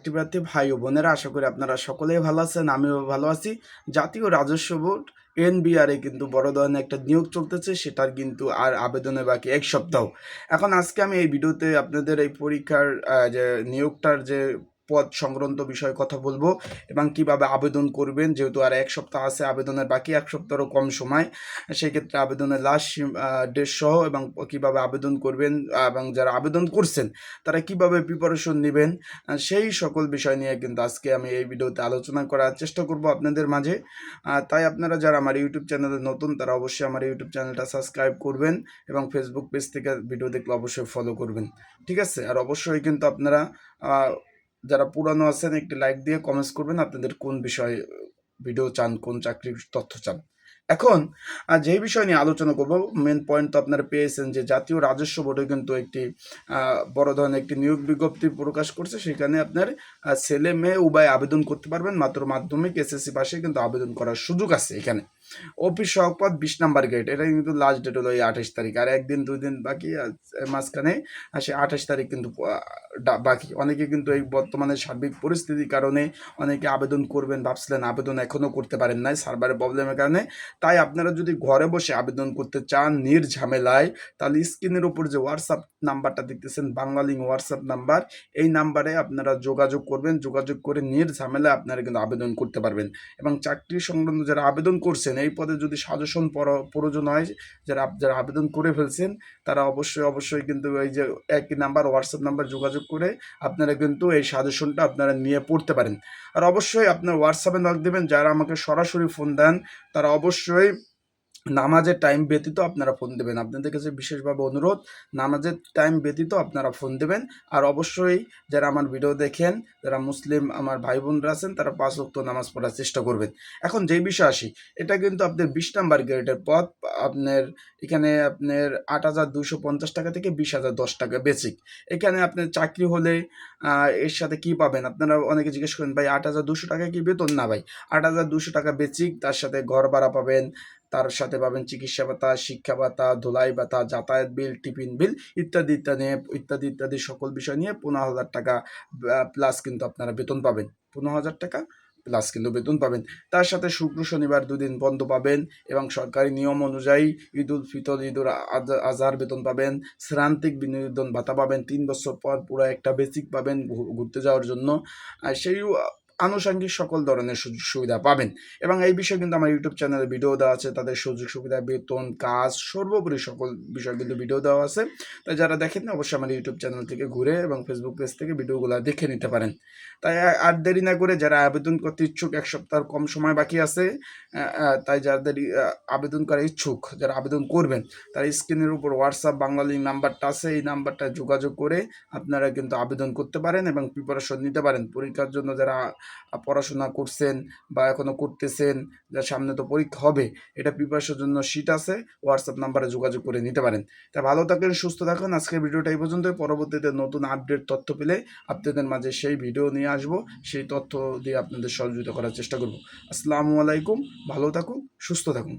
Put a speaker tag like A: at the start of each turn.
A: চাকরিপ্রার্থী ভাই ও বোনেরা, আশা করি আপনারা সকলেই ভালো আছেন, আমিও ভালো আছি। জাতীয় রাজস্ব বোর্ড এনবিআরে কিন্তু বড় ধরনের একটা নিয়োগ চলতেছে, সেটার কিন্তু আর আবেদনে বাকি এক সপ্তাহ। এখন আজকে আমি এই ভিডিওতে আপনাদের এই পরীক্ষার যে নিয়োগটার যে পদ সংক্রান্ত বিষয়ে কথা বলব এবং কীভাবে আবেদন করবেন, যেহেতু আর এক সপ্তাহ আছে আবেদনের, বাকি এক সপ্তাহেরও কম সময় সেই ক্ষেত্রে আবেদনের লাস্ট ডেট সহ এবং কীভাবে আবেদন করবেন এবং যারা আবেদন করছেন, তারা কীভাবে প্রিপারেশন নেবেন সেই সকল বিষয় নিয়ে কিন্তু আজকে আমি এই ভিডিওতে আলোচনা করার চেষ্টা করব আপনাদের মাঝে। তাই আপনারা যারা আমার ইউটিউব চ্যানেলে নতুন, তারা অবশ্যই আমার ইউটিউব চ্যানেলটা সাবস্ক্রাইব করবেন এবং ফেসবুক পেজ থেকে ভিডিও দেখলে অবশ্যই ফলো করবেন। ঠিক আছে? আর অবশ্যই কিন্তু আপনারা যারা পুরানো আছেন, একটি লাইক দিয়ে কমেন্টস করবেন, আপনাদের কোন বিষয়ে ভিডিও চান, কোন চাকরির তথ্য চান। এখন যেই বিষয় নিয়ে আলোচনা করব মেন পয়েন্ট তো আপনারা পেয়েছেন যে জাতীয় রাজস্ব বোর্ডে কিন্তু একটি বড় ধরনের একটি নিয়োগ বিজ্ঞপ্তি প্রকাশ করছে। সেখানে আপনার ছেলে মেয়ে উভয় আবেদন করতে পারবেন, মাত্র মাধ্যমিক এসএসসি পাশে কিন্তু আবেদন করার সুযোগ আছে এখানে। অফিস সহক পদ বিশ নাম্বার গেট এটা কিন্তু লাস্ট ডেট হলো এই আঠাশ তারিখ। আর একদিন, দুই দিন বাকি মাঝখানে, আর সে আঠাশ তারিখ কিন্তু বাকি। অনেকে কিন্তু এই বর্তমানে সার্বিক পরিস্থিতির কারণে অনেকে আবেদন করবেন, ভাবছিলেন আবেদন এখনও করতে পারেন নাই, সার্ভারের প্রবলেমের কারণে। তাই আপনারা যদি ঘরে বসে আবেদন করতে চান নির্ঝামেলায় তাহলে স্ক্রিনের উপর যে হোয়াটসঅ্যাপ নাম্বারটা দেখতেছেন বাংলালিং হোয়াটসঅ্যাপ নাম্বার, এই নাম্বারে আপনারা যোগাযোগ করবেন। যোগাযোগ করে নির্ঝামেলায় আপনারা কিন্তু আবেদন করতে পারবেন। এবং চাকরি সংক্রান্ত যারা আবেদন করছেন এই পদে যদি সাজেশন প্রয়োজন হয়, যারা যারা আবেদন করে ফেলছেন, তারা অবশ্যই অবশ্যই কিন্তু এই যে একই নাম্বার হোয়াটসঅ্যাপ নাম্বার যোগাযোগ করে আপনারা কিন্তু এই সাজেশনটা আপনারা নিয়ে পড়তে পারেন। আর অবশ্যই আপনার হোয়াটসঅ্যাপে নক দেবেন, যারা আমাকে সরাসরি ফোন দেন, তারা অবশ্যই নামাজের টাইম ব্যতীত আপনারা ফোন দেবেন। আপনাদের কাছে বিশেষভাবে অনুরোধ, নামাজের টাইম ব্যতীত আপনারা ফোন দেবেন। আর অবশ্যই যারা আমার ভিডিও দেখেন, যারা মুসলিম আমার ভাই বোনরা আছেন, তারা পাঁচ ওয়াক্ত নামাজ পড়ার চেষ্টা করবেন। এখন যেই বিষয় আসি, এটা কিন্তু আপনার বিশ নাম্বার গ্রেডের পদ আপনার এখানে আপনার আট হাজার দুশো পঞ্চাশ টাকা থেকে বিশ হাজার দশ টাকা বেসিক এখানে আপনার চাকরি হলে এর সাথে কি পাবেন? আপনারা অনেকে জিজ্ঞেস করেন, ভাই, আট হাজার দুশো টাকা কি বেতন? না, ভাই। আট হাজার দুশো টাকা বেসিক তার সাথে ঘর ভাড়া পাবেন তার সাথে পাবেন চিকিৎসা ভাতা, শিক্ষা ভাতা, ধুলাই ভাতা, যাতায়াত বিল, টিফিন বিল ইত্যাদি ইত্যাদি ইত্যাদি ইত্যাদি সকল বিষয় নিয়ে পনেরো হাজার টাকা প্লাস কিন্তু আপনারা বেতন পাবেন। পনেরো হাজার টাকা প্লাস কিন্তু বেতন পাবেন। তার সাথে শুক্র, শনিবার দুদিন বন্ধ পাবেন এবং সরকারি নিয়ম অনুযায়ী ঈদ উল ফিতর, ঈদ উল আজ- আজহার বেতন পাবেন। শ্রান্তিক বিনোদন ভাতা পাবেন। তিন বছর পর পুরো একটা বেসিক পাবেন ঘুরতে যাওয়ার জন্য। আর সেই আনুষঙ্গিক সকল ধরনের সুযোগ সুবিধা পাবেন। এবং এই বিষয়ে কিন্তু আমার ইউটিউব চ্যানেলে ভিডিও দেওয়া আছে। তাদের সুযোগ সুবিধা, বেতন, কাজ, সর্বোপরি সকল বিষয় কিন্তু ভিডিও দেওয়া আছে। তাই যারা দেখেন না, অবশ্যই আমার ইউটিউব চ্যানেল থেকে ঘুরে এবং ফেসবুক পেজ থেকে ভিডিওগুলো দেখে নিতে পারেন। তাই আর- দেরি না করে যারা আবেদন করতে ইচ্ছুক, এক সপ্তাহ কম সময় বাকি আছে তাই যাদের আবেদন করার ইচ্ছুক, যারা আবেদন করবেন, তারা স্ক্রিনের উপর হোয়াটসঅ্যাপ বাঙালি নাম্বারটা আছে। এই নাম্বারটা যোগাযোগ করে আপনারা কিন্তু আবেদন করতে পারেন এবং প্রিপারেশন নিতে পারেন। পরীক্ষার জন্য যারা পড়াশোনা করছেন বা এখনও করতেছেন যার সামনে তো পরীক্ষা হবে, এটা প্রিপারেশনের জন্য শিট আছে হোয়াটসঅ্যাপ নাম্বারে যোগাযোগ করে নিতে পারেন। তা ভালো থাকেন, সুস্থ থাকুন, আজকের ভিডিওটা এই পর্যন্ত পরবর্তীতে নতুন আপডেট তথ্য পেলে আপনাদের মাঝে সেই ভিডিও নিয়ে আসব, সেই তথ্য দিয়ে আপনাদের সহযোগিতা করার চেষ্টা করব। আসসালামু আলাইকুম, ভালো থাকুন, সুস্থ থাকুন।